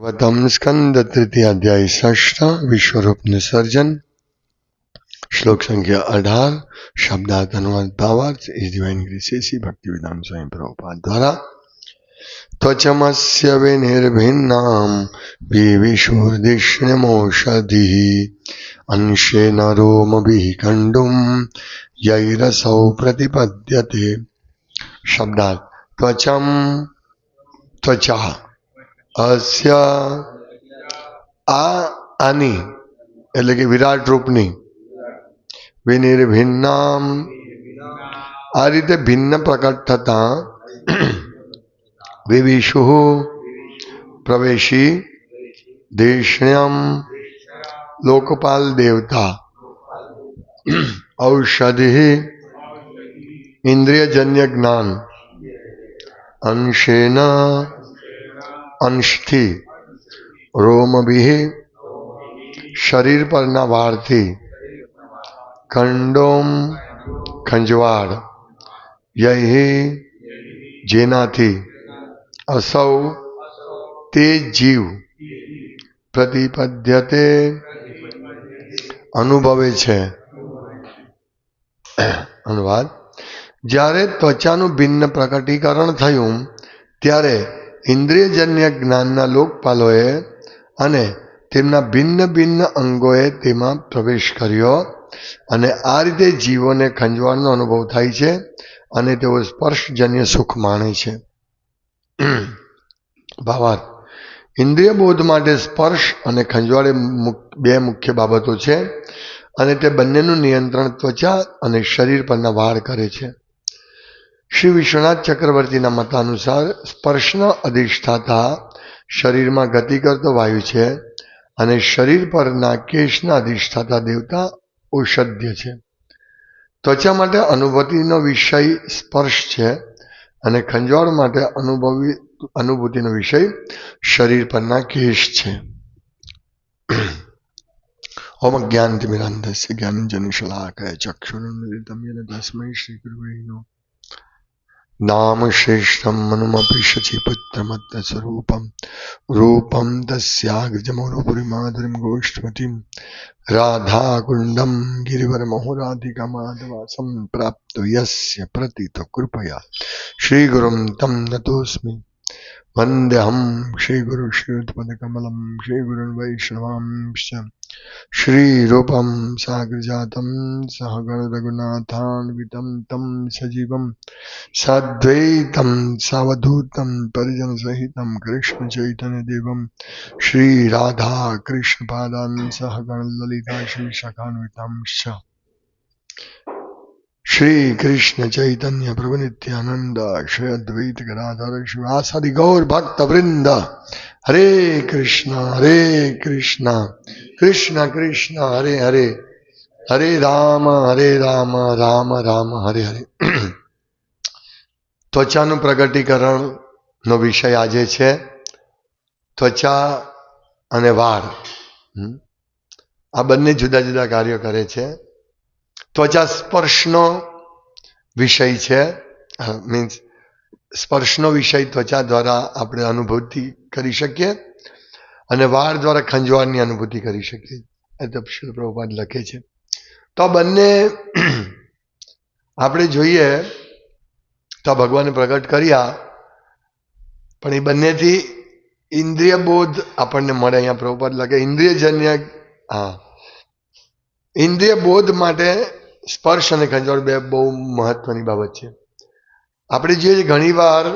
વતમ સ્કંદ તૃતીય અધ્યાય ષષ્ઠ વિશ્વરૂપ સર્જન શ્લોક સંખ્યા અઢાર શબ્દાર્થ અનુવાદ ભાવાર્થ ઇઝ ડિવાઇન ગ્રેસેસી ભક્તિ વિધાન સ્વયં પ્રભુપાદ દ્વારા. ત્વચમસ્ય વિનિર્ભિન્નામ વિવિશુર્દિષ્ણમોષધિः અંશેન રોમભિः કંડુમ યૈરસૌ પ્રતિપદ્યતે. શબ્દાર્થ, ત્વચમ, ત્વચા અસ્ય આ આની એટલે કે વિરાટ રૂપની. વિનિર્ભિન્નામ આ રીતે ભિન્ન પ્રકટ થતા વિવિશુ પ્રવેશી દેશ્યમ લોકપાલ દેવતા. ઔષધિ ઇન્દ્રિયજન્ય જ્ઞાન. અંશેન અંશથી રોમભિ શરીર પરના વાળથી ખંડોમ ખંજવાળ યહી જેનાથી અસૌ તે જીવ પ્રતિપદ્યતે અનુભવે છે અનુવાદ જ્યારે ત્વચાનું ભિન્ન પ્રકટીકરણ થયું ત્યારે ઇન્દ્રિયજન્ય જ્ઞાનના લોકપાલોએ અને તેમના ભિન્ન ભિન્ન અંગોએ તેમાં પ્રવેશ કર્યો અને આ રીતે જીવોને ખંજવાળનો અનુભવ થાય છે અને તેઓ સ્પર્શજન્ય સુખ માણે છે. ભાવાર્થ ઇન્દ્રિય બોધ માટે સ્પર્શ અને ખંજવાળે બે મુખ્ય બાબતો છે અને તે બંનેનું નિયંત્રણ ત્વચા અને શરીર પરના વાળ કરે છે. શ્રી વિશ્વનાથ ચક્રવર્તીના મતાનુસાર સ્પર્શના અધિષ્ઠાતા શરીરમાં ગતિ કરતો વાયુ છે અને શરીર પરના કેશના અધિષ્ઠાતા દેવતા ઔષધ્ય છે. ત્વચા માટે અનુભૂતિનો વિષય સ્પર્શ છે અને ખંજવાળ માટે અનુભવી, અનુભૂતિનો વિષય શરીર પરના કેશ છે. ઓમ જ્ઞાનતિમિરાંધસ્ય જ્ઞાનંજન શલાકય ચક્ષુરુન્મિલિતમ યેન તસ્મૈ શ્રી ગુરુવે નમઃ નામ શ્રેષ્ઠમ મનુમપી શચીપુત્રમત્ત સ્વરૂપમ રૂપમ તસ્યાગ્રજમૌરપુરીમાધુરીમ ગોષ્ઠમતીમ રાધાકુંડમ ગિરિવરમહોરાધિકમાધવાસમ પ્રાપ્ત યસ્ય પ્રતિત કૃપયા શ્રીગુરુમ તમ નતોસ્મિ વંદ્યહમ શ્રીગુરુ શ્રીયુતપદકમલમ શ્રીગુરુन् વૈષ્ણવાંશ્ચ સાગરજાતમ સહગણ રઘુનાથાન્વિતમ તમ સજીવમ સાદ્વૈતમ સાવધૂતમ પરિજન સહિતમ કૃષ્ણ ચૈતન્ય દેવમ શ્રી કૃષ્ણ ચૈતન્ય પ્રભુ નિત્યાનંદ શ્રી અદ્વૈત ગદાધર શિવાસાદિ ગૌર ભક્ત વૃંદ હરે કૃષ્ણ હરે કૃષ્ણ કૃષ્ણ કૃષ્ણ હરે હરે હરે રામ હરે રામ રામ રામ હરે હરે ત્વચાનું પ્રગટીકરણ નો વિષય આજે છે, ત્વચા અને વાળ આ બંને જુદા જુદા કાર્યો કરે છે. ત્વચા સ્પર્શનો વિષય છે. મીન્સ સ્પર્શનો વિષય ત્વચા દ્વારા આપણે અનુભૂતિ કરી શકીએ અને વાળ દ્વારા ખંજવાળની અનુભૂતિ કરી શકીએ. એ તપશીલ પ્રભુપાદ લખે છે. તો બંને આપણે જોઈએ તો ભગવાને પ્રગટ કર્યા, પણ એ બંનેથી ઇન્દ્રિય બોધ આપણને મળે. અહીંયા પ્રભુપાદ લખે, ઇન્દ્રિયજન્ય, હા ઇન્દ્રિય બોધ માટે સ્પર્શ અને ખંજવાળ બે બહુ મહત્વની બાબત છે આપણે જોઈએ ઘણીવાર ઘણી વાર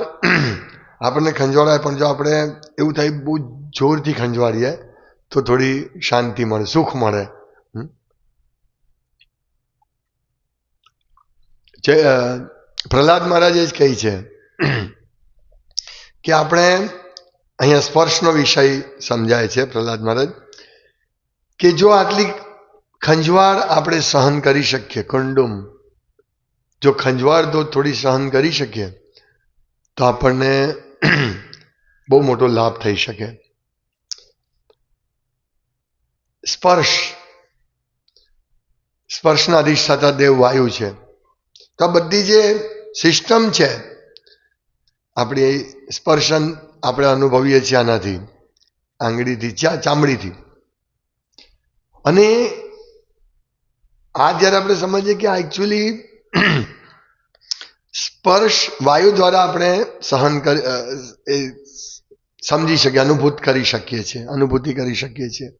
આપણને ખંજવાળાય, પણ જો આપણે એવું થાય બહુ જોરથી ખંજવાળીએ તો થોડી શાંતિ મળે, સુખ મળે. પ્રહલાદ મહારાજ એ જ કહી છે કે આપણે અહીંયા સ્પર્શનો વિષય સમજાય છે પ્રહલાદ મહારાજ, કે જો આટલી ખંજવાળ આપણે સહન કરી શકીએ કુંડુમ જો ખંજવાળ તો થોડી સહન કરી શકીએ, તો આપણને બહુ મોટો લાભ થઈ શકે. સ્પર્શ. સ્પર્શના અધિષ્ઠાતા દેવ વાયુ છે. તો આ બધી જે સિસ્ટમ છે, આપણી સ્પર્શન આપણે અનુભવીએ છીએ આનાથી, આંગળીથી ચામડીથી અને આ જ્યારે આપણે સમજીએ કે આ એકચ્યુઅલી સ્પર્શ વાયુ દ્વારા આપણે સહન કરી સમજી શકીએ, અનુભૂત કરી શકીએ છીએ, અનુભૂતિ કરી શકીએ છીએ?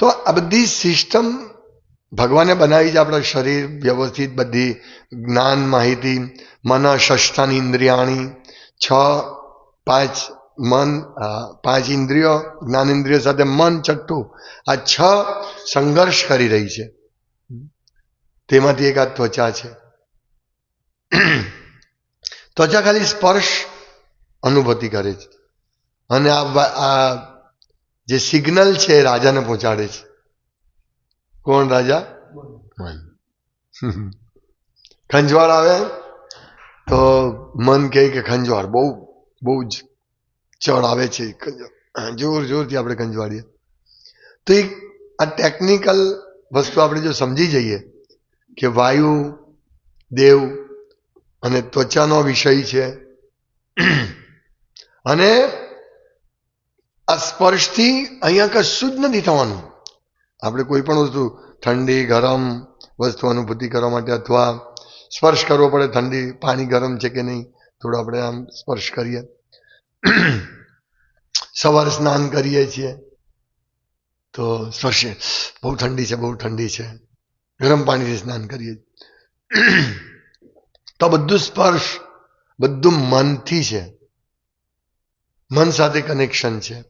તો આ બધી સિસ્ટમ ભગવાને બનાવી છે આપણા શરીર વ્યવસ્થિત, બધી જ્ઞાન માહિતી, મન ષષ્ઠાની ઇન્દ્રિયાણી, છ, પાંચ મન પાંચ ઇન્દ્રિયો જ્ઞાન ઇન્દ્રિયો સાથે મન છઠ્ઠું આ છ સંઘર્ષ કરી રહી છે. તેમાંથી એક આ ત્વચા છે. ત્વચા ખાલી સ્પર્શ અનુભૂતિ કરે છે. અને આ આ જે સિગ્નલ છે એ રાજાને પહોંચાડે છે. કોણ રાજા? ખંજવાળ આવે તો મન કહે કે ખંજવાળ બહુ બહુ જ ચડ આવે છે જોર, જોરથી આપણે ખંજવાળીએ તો એક આ ટેકનિકલ વસ્તુ આપણે જો સમજી જઈએ કે વાયુ, દેવ અને ત્વચાનો વિષય છે. અને આ સ્પર્શથી અહીંયા કશું જ નથી થવાનું. આપણે કોઈ પણ વસ્તુ, ઠંડી, ગરમ વસ્તુ અનુભૂતિ કરવા માટે અથવા સ્પર્શ કરવો પડે, ઠંડી, પાણી ગરમ છે કે નહીં, થોડો આપણે આમ સ્પર્શ કરીએ. સવારે સ્નાન કરીએ છીએ, તો સ્પર્શે. બહુ ઠંડી છે, બહુ ઠંડી છે. ગરમ પાણીથી સ્નાન કરીએ તો બધું સ્પર્શ, બધું મનથી છે. મન સાથે કનેક્શન છે.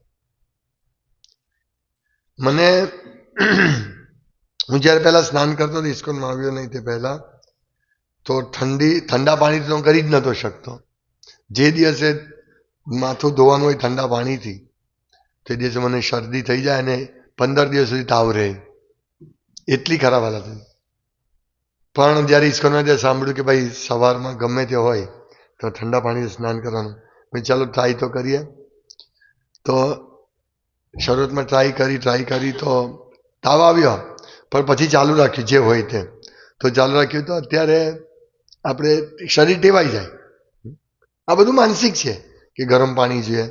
મને હું જ્યારે પહેલા સ્નાન કરતો હતો ઇસ્કોનમાં આવ્યો નહીં તે પહેલા, તો ઠંડી, ઠંડા પાણીથી તો કરી જ નહોતો શકતો. જે દિવસે માથું ધોવાનું હોય ઠંડા પાણીથી, તે દિવસે મને શરદી થઈ જાય અને પંદર દિવસ સુધી તાવ રહે. એટલી ખરાબ હાલત હતી. પણ જ્યારે ઇસ્કોનમાં ત્યાં સાંભળ્યું કે ભાઈ સવારમાં ગમે તે હોય, તો ઠંડા પાણીથી સ્નાન કરવાનું. મેં ચાલો ટ્રાય તો કરીએ. તો શરૂઆતમાં ટ્રાય કરી ટ્રાય કરી તો તાવ આવ્યો. પણ પછી ચાલુ રાખ્યું, જે હોય તે. તો ચાલુ રાખ્યું તો અત્યારે આપણે શરીર ટેવાઈ જાય. આ બધું માનસિક છે. કે ગરમ પાણી છે.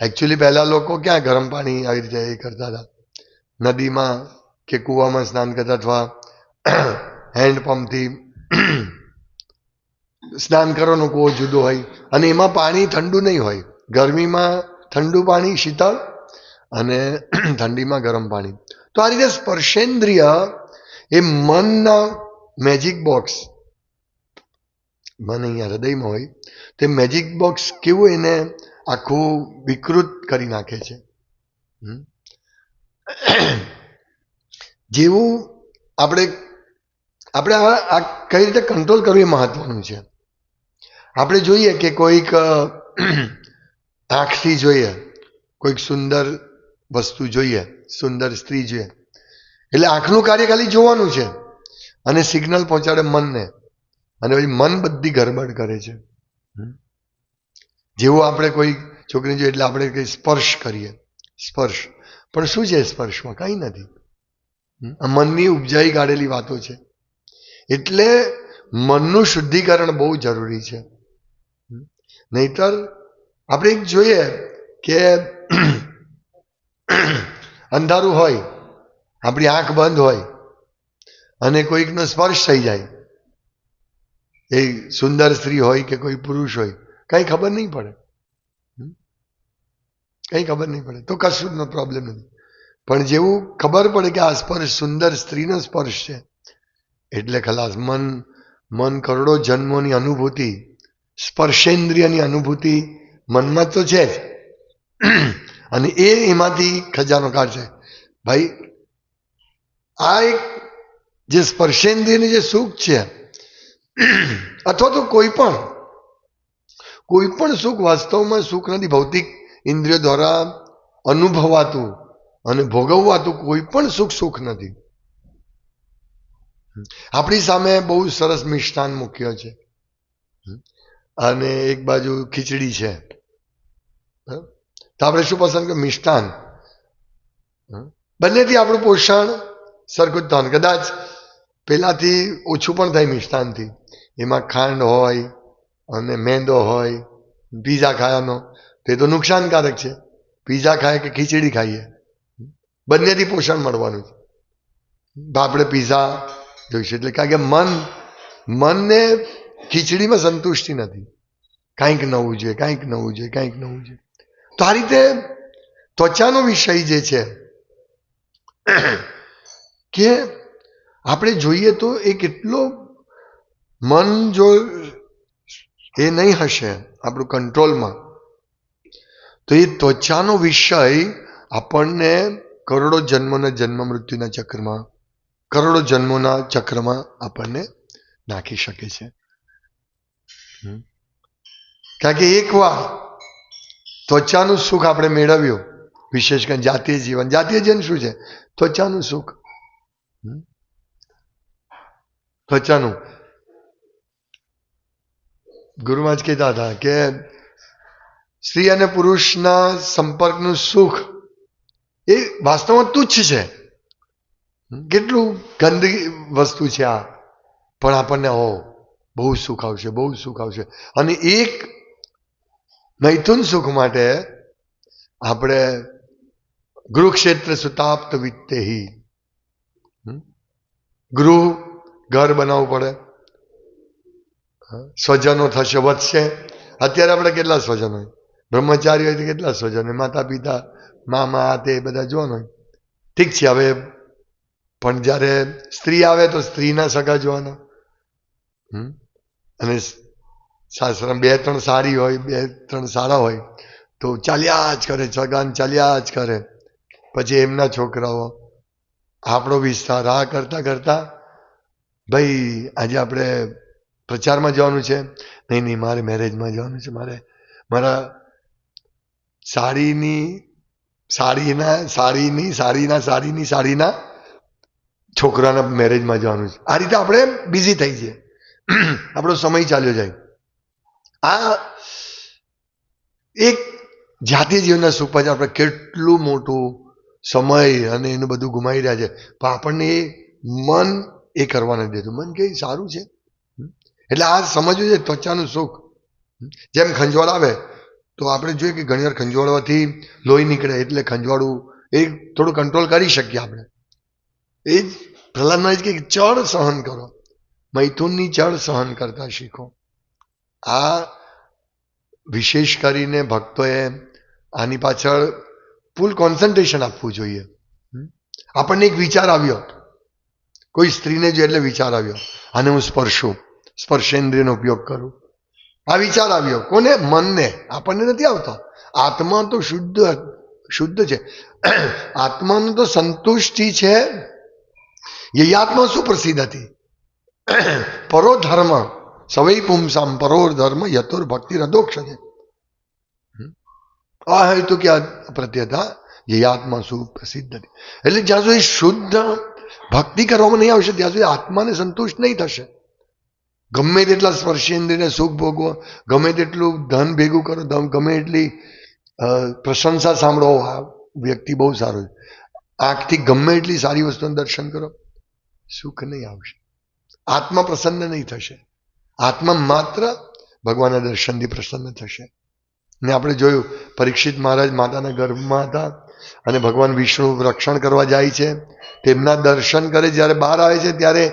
એકચ્યુઅલી પહેલાં લોકો ક્યાં ગરમ પાણી આવી રીતે એ કરતા હતા? નદીમાં કે કૂવામાં સ્નાન કરતા અથવા હેન્ડપંપથી સ્નાન કરવાનો કૂવો જુદો હોય અને એમાં પાણી ઠંડુ નહીં હોય. ગરમીમાં ઠંડુ પાણી શીતળ અને ઠંડીમાં ગરમ પાણી. તો આ રીતે સ્પર્શેન્દ્રિય એ મનના મેજિક બોક્સ મન અહીંયા હૃદયમાં હોય, તે મેજિક બોક્સ કેવું એને આખું વિકૃત કરી નાખે છે? જેવું આપણે આપણે આ કઈ રીતે કંટ્રોલ કરવું એ મહત્વનું છે. આપણે જોઈએ કે કોઈક આંખથી જોઈએ, કોઈક સુંદર વસ્તુ જોઈએ, સુંદર સ્ત્રી જોઈએ. એટલે આંખનું કાર્ય ખાલી જોવાનું છે અને સિગ્નલ પહોંચાડે મનને. અને પછી મન બધી ગરબડ કરે છે. જેવું આપણે કોઈ છોકરી જોઈએ એટલે આપણે કંઈ સ્પર્શ કરીએ. સ્પર્શ. પણ શું છે સ્પર્શમાં? કંઈ નથી. આ મનની ઉપજાઈ કાઢેલી વાતો છે. એટલે મનનું શુદ્ધિકરણ બહુ જરૂરી છે. નહીતર આપણે એક જોઈએ કે અંધારું હોય આપણી આંખ બંધ હોય અને કોઈકનો સ્પર્શ થઈ જાય. એ સુંદર સ્ત્રી હોય કે કોઈ પુરુષ હોય, કંઈ ખબર નહીં પડે. કંઈ ખબર નહીં પડે. તો કશું નો પ્રોબ્લેમ નથી. પણ જેવું ખબર પડે કે આ સ્પર્શ સુંદર સ્ત્રીનો સ્પર્શ છે, એટલે ખલાસ મન મન કરોડો જન્મોની અનુભૂતિ, સ્પર્શેન્દ્રિયની અનુભૂતિ મનમાં તો છે જ. અને એ એમાંથી ખજાનો કાઢશે ભાઈ, આ એક જે સ્પર્શેન્દ્રિયની જે સુખ છે અથવા તો કોઈ પણ કોઈ પણ સુખ વાસ્તવમાં સુખ નથી, ભૌતિક ઇન્દ્રિયો દ્વારા અનુભવાતું અને ભોગવવાતું કોઈ પણ સુખ સુખ નથી. આપણી સામે બહુ સરસ મિષ્ટાન મૂક્યો છે. અને એક બાજુ ખીચડી છે? તો આપણે શું પસંદ કે મિષ્ટાન. બંનેથી આપણું પોષણ સરખું જ થવાનું. કદાચ પહેલાંથી ઓછું પણ થાય મિષ્ટાનથી. એમાં ખાંડ હોય અને મેંદો હોય, પીઝા ખાવાનો, તે તો નુકસાનકારક છે. પીઝા ખાય કે ખીચડી ખાઈએ? બંનેથી પોષણ મળવાનું છે. આપણે પીઝા જોઈશું એટલે કારણ કે મન, મનને ખીચડીમાં સંતુષ્ટિ નથી. કાંઈક નવું જોઈએ, કાંઈક નવું જોઈએ, કાંઈક નવું જોઈએ. તો આ રીતે ત્વચાનો વિષય જે છે, કે આપણે જોઈએ તો એ કેટલો મન જો એ નહીં હશે, આપણું કંટ્રોલમાં. તો એ ત્વચાનો વિષય આપણને કરોડો જન્મોના જન્મ મૃત્યુના ચક્રમાં, કરોડો જન્મોના ચક્રમાં આપણને નાખી શકે છે. કારણ કે એકવાર ત્વચાનું સુખ આપણે મેળવ્યું, વિશેષ કરીને જાતીય જીવન. જાતીય જીવન શું છે? ત્વચાનું સુખ. ત્વચાનું ગુરુમાં જ કહેતા હતા કે સ્ત્રી અને પુરુષના સંપર્કનું સુખ એ વાસ્તવમાં તુચ્છ છે. કેટલું ગંદકી વસ્તુ છે આ. પણ આપણને, હો, બહુ સુખ આવશે, બહુ સુખ આવશે. અને એક મૈથુન સુખ માટે આપણે ગૃહક્ષેત્ર સુતાપ્ત વિત્તેહી ગૃહ, ઘર બનાવવું પડે. સ્વજનો થશે, વધશે. અત્યારે આપણે કેટલા સ્વજનો બ્રહ્મચારી હોય તો કેટલા સ્વજનો હોય માતા પિતા મામા તે બધા જોવાનું હોય. ઠીક છે, હવે પણ જ્યારે સ્ત્રી આવે તો સ્ત્રીના સગા જોવાના? અને સાસરા બે ત્રણ સારી હોય, બે ત્રણ સારા હોય, તો ચાલ્યા જ કરે સગાન ચાલ્યા જ કરે. પછી એમના છોકરાઓ, આપણો વિસ્તાર, આ કરતા કરતા ભાઈ, આજે આપણે પ્રચારમાં જવાનું છે? નહીં નહીં, મારે મેરેજમાં જવાનું છે. મારે મારા સાડીની, સાડીના સાડીની સાડીના સાડીની, સાડીના છોકરાના મેરેજમાં જવાનું છે. આ રીતે આપણે બિઝી થઈ જઈએ. આપણો સમય ચાલ્યો જાય. આ એક જાતીય જીવનના સુખ પાછળ આપણે કેટલું મોટું સમય અને એનું બધું ગુમાવી રહ્યા છે. પણ આપણને એ મન એ કરવા નથી દેતું મન કે સારું છે. એટલે આ સમજવું છે ત્વચાનું સુખ. જેમ ખંજવાળ આવે, તો આપણે જોઈએ કે ઘણીવાર ખંજવાળવાથી લોહી નીકળે, એટલે ખંજવાળું એ થોડું કંટ્રોલ કરી શકીએ આપણે. એ જ પ્રહલાદમાં જ કે ચળ સહન કરો. મૈથુનની ચળ સહન કરતા શીખો. આ વિશેષ કરીને ભક્તોએ આની પાછળ ફૂલ કોન્સન્ટ્રેશન આપવું જોઈએ? આપણને એક વિચાર આવ્યો. કોઈ સ્ત્રીને જો એટલે વિચાર આવ્યો, આને હું સ્પર્શું? સ્પર્શેન્દ્રિયનો ઉપયોગ કરું. આ વિચાર આવ્યો. કોને? મનને. આપણને નથી આવતો. આત્મા તો શુદ્ધ શુદ્ધ છે. આત્માનું તો સંતુષ્ટિ છે. શું પ્રસિદ્ધ હતી. પરો ધર્મ, સવૈ પુંસામ પરો ધર્મ યતોર ભક્તિ રદોક્ષ છે. આ હેતુ કે પ્રત્યતા શું પ્રસિદ્ધ હતી. એટલે જ્યાં સુધી શુદ્ધ ભક્તિ કરવામાં નહીં આવશે, ત્યાં સુધી આત્માને સંતુષ્ટ નહીં થશે. ગમે તેટલા સ્પર્શેન્દ્રિયને સુખ ભોગવો, ગમે તેટલું ધન ભેગું કરો ધન ગમે એટલી પ્રશંસા સાંભળો, આ વ્યક્તિ બહુ સારો છે. આંખથી ગમે એટલી સારી વસ્તુનું દર્શન કરો, સુખ નહીં આવશે. આત્મા પ્રસન્ન નહીં થશે. આત્મા માત્ર ભગવાનના દર્શનથી પ્રસન્ન થશે. ને આપણે જોયું, પરીક્ષિત મહારાજ માતાના ગર્ભમાં હતા અને ભગવાન વિષ્ણુ રક્ષણ કરવા જાય છે. તેમના દર્શન કરે, જ્યારે બહાર આવે છે, ત્યારે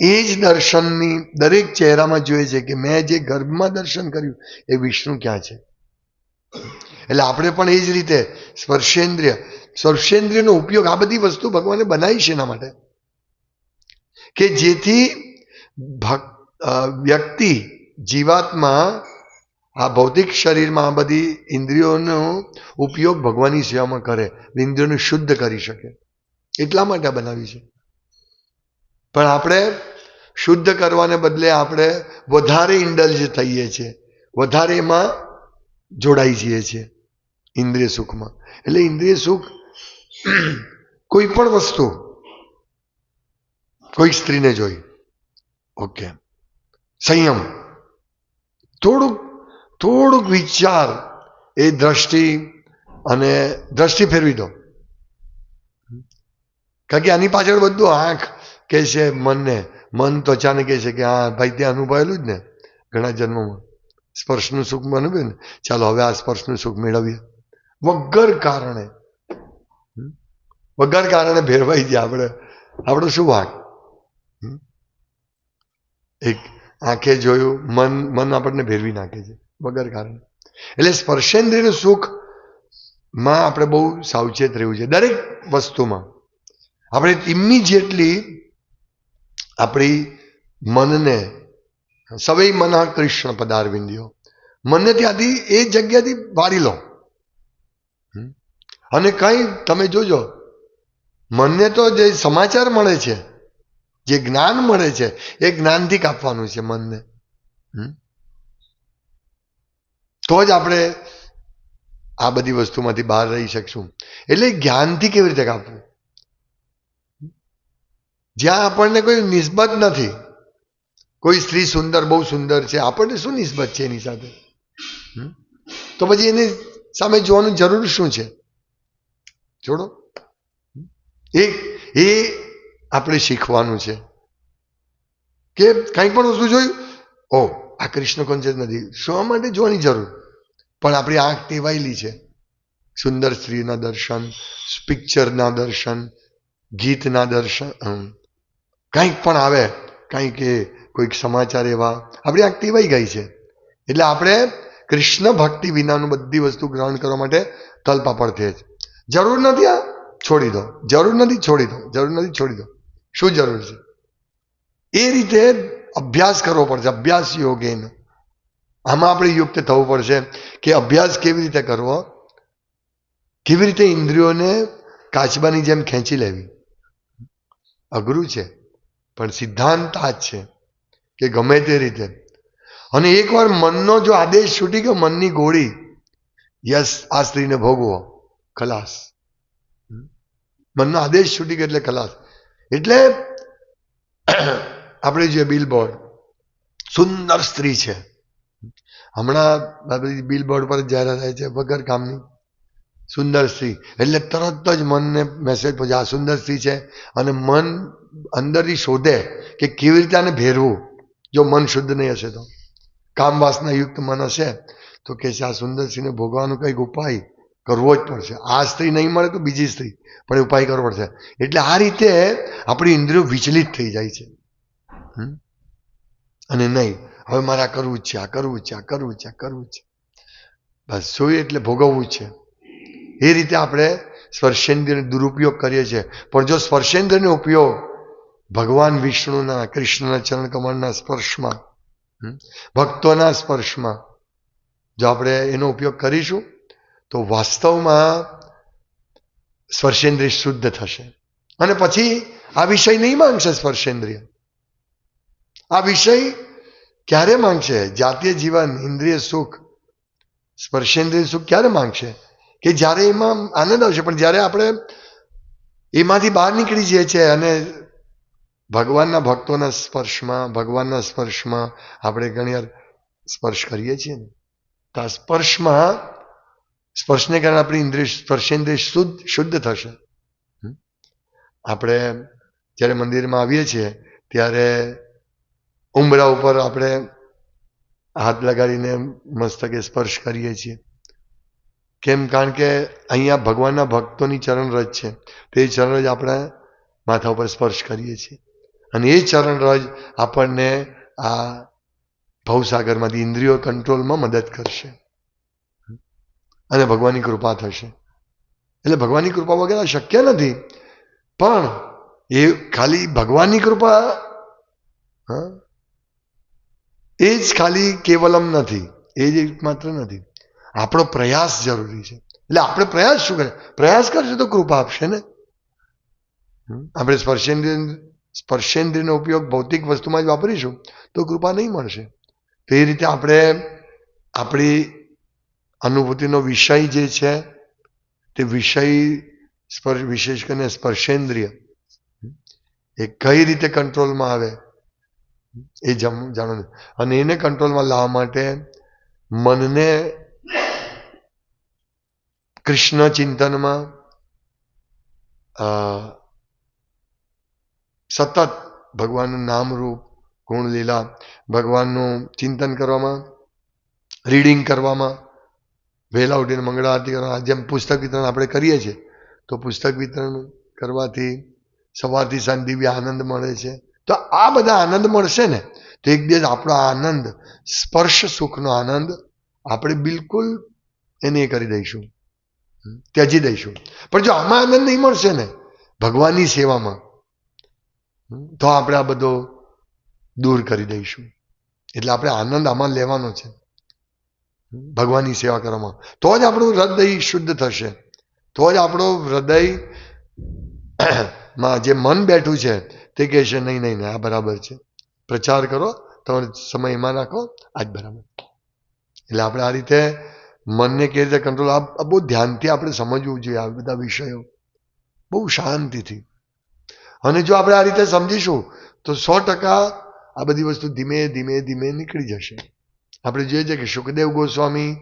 એ જ દર્શનની દરેક ચહેરામાં જોઈએ છે કે મેં જે ગર્ભમાં દર્શન કર્યું એ વિષ્ણુ ક્યાં છે? એટલે આપણે પણ એ જ રીતે સ્પર્શેન્દ્રિય, સ્પર્શેન્દ્રિયનો ઉપયોગ આ બધી વસ્તુ ભગવાને બનાવી છે એના માટે? કે જેથી વ્યક્તિ જીવાત્મા, આ ભૌતિક શરીરમાં આ બધી ઇન્દ્રિયોનો ઉપયોગ ભગવાનની સેવામાં કરે, ઇન્દ્રિયોને શુદ્ધ કરી શકે. એટલા માટે બનાવી છે. પણ આપણે શુદ્ધ કરવાને બદલે આપણે વધારે ઇન્ડલ્જ થઈએ છીએ. વધારે એમાં જોડાઈ જઈએ છીએ ઇન્દ્રિય સુખમાં. એટલે ઇન્દ્રિય સુખ કોઈ પણ વસ્તુ કોઈ સ્ત્રીને જોઈ. ઓકે. સંયમ. થોડુંક થોડુંક વિચાર એ દ્રષ્ટિ અને દ્રષ્ટિ ફેરવી દો. કારણ કે આની પાછળ બધું આંખ કહે છે, મનને, મન ત્વચાને કહે છે કે, હા, ભાઈ, ત્યાં અનુભવેલું જ ને, ઘણા જન્મોમાં. સ્પર્શનું સુખ બનવ્યું ને, ચાલો હવે આ સ્પર્શનું સુખ મેળવીએ. વગર કારણે વગર કારણે ભેરવાઈ જાય આપણે. આપણો શું વાંક? એક આંખે જોયું, મન મન આપણને ભેરવી નાખે છે, વગર કારણે. એટલે સ્પર્શેન્દ્રિયનું સુખમાં આપણે બહુ સાવચેત રહેવું છે, દરેક વસ્તુમાં. આપણે ઇમિજિએટલી આપણી મનને, સવૈ મના કૃષ્ણ પદારવિંદ્યો મનને ત્યાંથી એ જગ્યાથી વાળી લો? અને કંઈ તમે જોજો, મનને તો જે સમાચાર મળે છે, જે જ્ઞાન મળે છે, એ જ્ઞાનથી કાપવાનું છે મનને? તો જ આપણે આ બધી વસ્તુમાંથી બહાર રહી શકશું. એટલે જ્ઞાનથી કેવી રીતે કાપવું? જ્યાં આપણને કોઈ નિસ્બત નથી. કોઈ સ્ત્રી સુંદર, બહુ સુંદર છે. આપણને શું નિસ્બત છે એની સાથે? તો પછી એની સામે જોવાનું જરૂર શું છે? જોડો. એ એ આપણે શીખવાનું છે. કે કંઈ પણ વસ્તુ જોયું ઓ, આ કૃષ્ણ કોન્શિયસ નથી. શા માટે જોવાની જરૂર. પણ આપણી આંખ ટેવાયેલી છે. સુંદર સ્ત્રીના દર્શન, પિક્ચરના દર્શન, ગીતના દર્શન. કંઈક પણ આવે કંઈક એ કોઈક સમાચાર એવા, આપણી આંખ ટેવાઈ ગઈ છે. એટલે આપણે કૃષ્ણ ભક્તિ વિનાનું બધી વસ્તુ ગ્રહણ કરવા માટે તલપાપડ છે. જરૂર નથી આ? છોડી દો. જરૂર નથી? છોડી દો. જરૂર નથી? છોડી દો. શું જરૂર છે? એ રીતે અભ્યાસ કરવો પડશે, અભ્યાસ યોગેન. આમાં આપણે યુક્ત થવું પડશે કે અભ્યાસ કેવી રીતે કરવો? કેવી રીતે ઇન્દ્રિયોને કાચબાની જેમ ખેંચી લેવી? અઘરું છે. પણ સિદ્ધાંત આ જ છે કે ગમે તે રીતે. અને એકવાર મનનો જો આદેશ છૂટી ગયો, મનની ગોળી, યસ, આ સ્ત્રીને ભોગવો, ખલાસ. મનનો આદેશ છૂટી ગયો એટલે ખલાસ. એટલે આપણે જે બિલબોર્ડ સુંદર સ્ત્રી છે. હમણાં બિલબોર્ડ પર જાહેરાત થાય છે, વગર કામની. સુંદર સ્ત્રી. એટલે તરત જ મનને મેસેજ પહોંચે આ સુંદર સ્ત્રી છે. અને મન અંદરથી શોધે કે કેવી રીતે આને ભેરવું? જો મન શુદ્ધ નહીં હશે તો? કામ વાસના યુક્ત મન હશે તો કે આ સુંદરસિંહને ભોગવાનો કંઈક ઉપાય કરવો જ પડશે. આ સ્ત્રી નહીં મળે તો બીજી સ્ત્રી, પણ ઉપાય કરવો પડશે. એટલે આ રીતે આપણી ઇન્દ્રિયો વિચલિત થઈ જાય છે. અને નહીં, હવે મારે આ કરવું જ છે, આ કરવું છે, આ કરવું છે, આ કરવું છે. બસ જોઈએ એટલે ભોગવવું છે. એ રીતે આપણે સ્પર્શેન્દ્રિયનો દુરુપયોગ કરીએ છીએ. પણ જો સ્પર્શેન્દ્રનો ઉપયોગ ભગવાન વિષ્ણુના, કૃષ્ણના ચરણ કમળના સ્પર્શમાં ભક્તોના સ્પર્શમાં. જો આપણે એનો ઉપયોગ કરીશું, તો વાસ્તવમાં સ્પર્શેન્દ્રિય શુદ્ધ થશે. અને પછી આ વિષય નહીં માંગશે સ્પર્શેન્દ્રિય. આ વિષય ક્યારે માંગશે? જાતીય જીવન, ઇન્દ્રિય સુખ, સ્પર્શેન્દ્રિય સુખ ક્યારે માંગશે? કે જ્યારે એમાં આનંદ આવશે, પણ જ્યારે આપણે એમાંથી બહાર નીકળી જઈએ છીએ અને ભગવાનના ભક્તોના સ્પર્શમાં, ભગવાનના સ્પર્શમાં આપણે ઘણી વાર સ્પર્શ કરીએ છીએ ને. તો આ સ્પર્શમાં સ્પર્શને કારણે આપણી ઇન્દ્રિય, સ્પર્શેન્દ્રિય શુદ્ધ શુદ્ધ થશે. આપણે જ્યારે મંદિરમાં આવીએ છીએ, ત્યારે ઉંબરા ઉપર આપણે હાથ લગાડીને મસ્તકે સ્પર્શ કરીએ છીએ. કેમ? કારણ કે અહીંયા ભગવાનના ભક્તોની ચરણ રજ છે. તે ચરણ જ આપણે માથા ઉપર સ્પર્શ કરીએ છીએ. અને એ ચરણ રજ આપણને આ ભવસાગરમાંથી ઇન્દ્રિયો કંટ્રોલમાં મદદ કરશે. અને ભગવાનની કૃપા થશે. એટલે ભગવાનની કૃપા વગેરે શક્ય નથી. પણ એ ખાલી ભગવાનની કૃપા એ જ ખાલી કેવલમ નથી. એ જ એકમાત્ર નથી. આપણો પ્રયાસ જરૂરી છે. એટલે આપણે પ્રયાસ શું કરે પ્રયાસ કરશે તો કૃપા આપશે ને? આપણે સ્પર્શેન્દ્રિય સ્પર્શેન્દ્રિયનો ઉપયોગ ભૌતિક વસ્તુમાં જ વાપરીશું, તો કૃપા નહીં મળશે. તો એ રીતે આપણે આપણી અનુભૂતિનો વિષય જે છે, તે વિષય સ્પર્શ, વિશેષ કરીને સ્પર્શેન્દ્રિય, એ કઈ રીતે કંટ્રોલમાં આવે, એ જાણવાનું અને એને કંટ્રોલમાં લાવવા માટે મનને કૃષ્ણ ચિંતનમાં સતત ભગવાનનું નામરૂપ ગુણલીલા ગુણ લીલા, ભગવાનનું ચિંતન કરવામાં રીડિંગ કરવામાં, વહેલા ઉઠીને મંગળા આરતી કરવા જેમ પુસ્તક વિતરણ આપણે કરીએ છીએ, તો પુસ્તક વિતરણ કરવાથી સવારથી સાંજ દિવ્ય આનંદ મળે છે. તો આ બધા આનંદ મળશે ને, તો એક દિવસ આપણો આનંદ, સ્પર્શ સુખનો આનંદ આપણે બિલકુલ એને કરી દઈશું. ત્યજી દઈશું. પણ જો આમાં આનંદ નહીં મળશે ને, ભગવાનની સેવામાં તો આપણે આ બધો દૂર કરી દઈશું. એટલે આપણે આનંદ આમાં લેવાનો છે. ભગવાનની સેવા કરવામાં. તો જ આપણું હૃદય શુદ્ધ થશે. તો જ આપણો હૃદયમાં જે મન બેઠું છે, તે કહેશે નહીં નહીં આ બરાબર છે. પ્રચાર કરો તમે સમય એમાં નાખો આ બરાબર. એટલે આપણે આ રીતે મનને કેવી રીતે કંટ્રોલ આ બહુ ધ્યાનથી આપણે સમજવું જોઈએ આ બધા વિષયો. બહુ શાંતિથી. અને જો આપણે આ રીતે સમજીશું, તો સો ટકા આ બધી વસ્તુ ધીમે ધીમે ધીમે નીકળી જશે. આપણે જોઈએ છે કે સુખદેવ ગોસ્વામી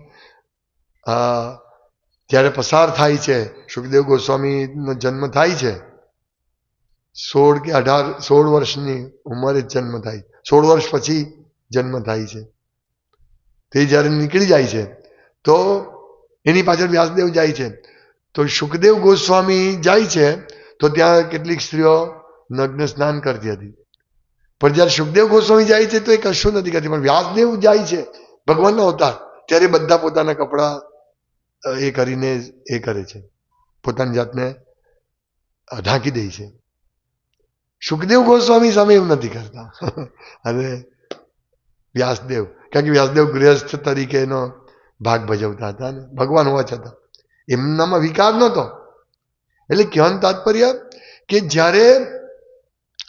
જ્યારે પસાર થાય છે, સુખદેવ ગોસ્વામીનો જન્મ થાય છે, સોળ કે અઢાર, સોળ વર્ષની ઉંમરે જ જન્મ થાય, સોળ વર્ષ પછી જન્મ થાય છે. તે જ્યારે નીકળી જાય છે, તો એની પાછળ વ્યાસદેવ જાય છે. તો સુખદેવ ગોસ્વામી જાય છે તો ત્યાં કેટલીક સ્ત્રીઓ નગ્ન સ્નાન કરતી હતી. પણ જ્યારે સુખદેવ ગોસ્વામી જાય છે તો એ કશું નથી કરતી, પણ વ્યાસદેવ જાય છે, ભગવાનનો અવતાર, ત્યારે બધા પોતાના કપડાં એ કરીને એ કરે છે. પોતાની જાતને ઢાંકી દે છે. સુખદેવ ગોસ્વામી સામે એવું નથી કરતા. અને વ્યાસદેવ, કારણ કે વ્યાસદેવ ગૃહસ્થ તરીકેનો ભાગ ભજવતા હતા ને, ભગવાન હોવા છતાં. એમનામાં વિકાર નહોતો. એટલે કહેવાનું તાત્પર્ય કે જ્યારે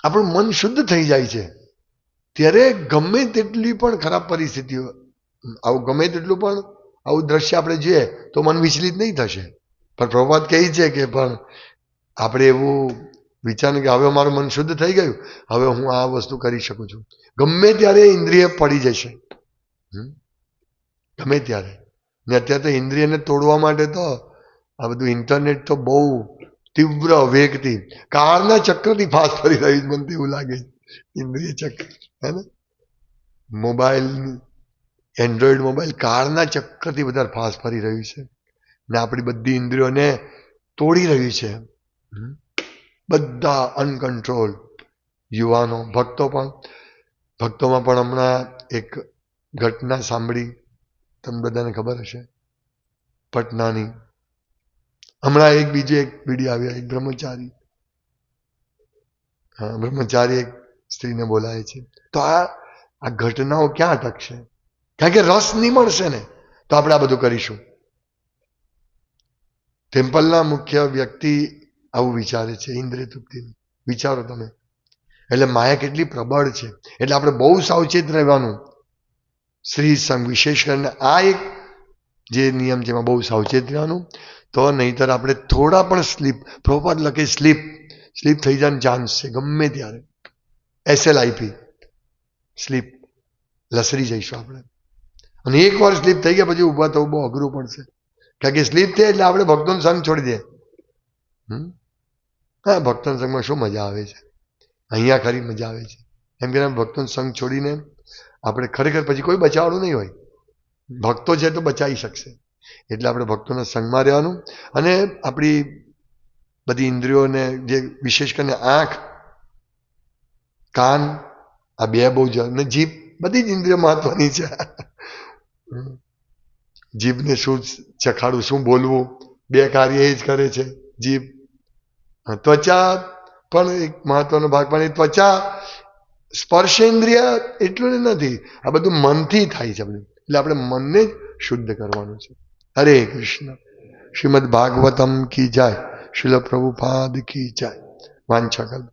આપણું મન શુદ્ધ થઈ જાય છે, ત્યારે ગમે તેટલી પણ ખરાબ પરિસ્થિતિઓ, આવું ગમે તેટલું પણ આવું દ્રશ્ય આપણે જોઈએ તો મન વિચલિત નહીં થશે. પણ પ્રભાત કહે છે કે પણ આપણે એવું વિચાર કે હવે મારું મન શુદ્ધ થઈ ગયું, હવે હું આ વસ્તુ કરી શકું છું. ગમે ત્યારે ઇન્દ્રિય પડી જશે. ગમે ત્યારે. ને અત્યારે તો ઇન્દ્રિયને તોડવા માટે તો આ બધું ઇન્ટરનેટ તો બહુ તીવ્ર વેગથી કારના ચક્રથી ફાસ્ટ ફરી રહ્યું છે. મને એવું લાગે ઇન્દ્રિય ચક્ર, હે ને? મોબાઈલ એન્ડ્રોઈડ મોબાઈલ કારના ચક્રથી વધારે ફાસ્ટ ફરી રહ્યું છે. ને આપણી બધી ઇન્દ્રિયોને તોડી રહ્યું છે. બધા અનકંટ્રોલ યુવાનો, ભક્તો પણ. ભક્તોમાં પણ હમણાં એક ઘટના સાંભળી. તમને બધાને ખબર હશે. પટનાની હમણાં એક બીજો એક વીડિયો આવ્યો એક બ્રહ્મચારી. હા, બ્રહ્મચારી એક સ્ત્રીને બોલાય છે. તો આ આ ઘટનાઓ ક્યાં અટકશે? કારણ કે રસ નહીં મળશે ને, તો આપણે આ બધું કરીશું. ટેમ્પલના મુખ્ય વ્યક્તિ આવું વિચારે છે ઇન્દ્રિય તૃપ્તિનું વિચારો તમે. એટલે માયા કેટલી પ્રબળ છે. એટલે આપણે બહુ સાવચેત રહેવાનું. શ્રી સંઘ વિશેષ કરીને આ એક જે નિયમ છે એમાં બહુ સાવચેત રહેવાનું. તો નહીતર આપણે થોડા પણ સ્લીપ, પ્રોપર લખે સ્લીપ સ્લીપ થઈ જવાનું ચાન્સ છે, ગમે ત્યારે. એસએલઆઈપી સ્લીપ, લસરી જઈશું આપણે. અને એક વાર સ્લીપ થઈ ગયા પછી ઊભા થવું બહુ અઘરું પડશે. કારણ કે સ્લીપ થઈ એટલે આપણે ભક્તોનો સંગ છોડી દે. હા, ભક્તોના સંઘમાં શું મજા આવે છે? અહીંયા ખરી મજા આવે છે. એમ કે ભક્તોનો સંગ છોડીને આપણે ખરેખર પછી કોઈ બચાવવાનું નહીં હોય. ભક્તો છે તો બચાવી શકશે. એટલે આપણે ભક્તોના સંગમાં રહેવાનું અને આપણી બધી ઇન્દ્રિયોને જે વિશેષ કરીને આંખ, કાન, આ બે બહુ અને જીભ બધી જ ઇન્દ્રિયો મહત્વની છે. જીભને શું ચખાડવું શું બોલવું, બે કાર્ય એ જ કરે છે, જીભ. ત્વચા પણ એક મહત્વનો ભાગ પણ એ ત્વચા સ્પર્શેન્દ્રિય એટલું નથી, આ બધું મનથી થાય છે એટલે આપણે મનને શુદ્ધ કરવાનું છે. હરે કૃષ્ણ શ્રીમદ ભાગવતમ કી જાય શિલ પ્રભુપાદ કી જાય વાંછા કલ્પ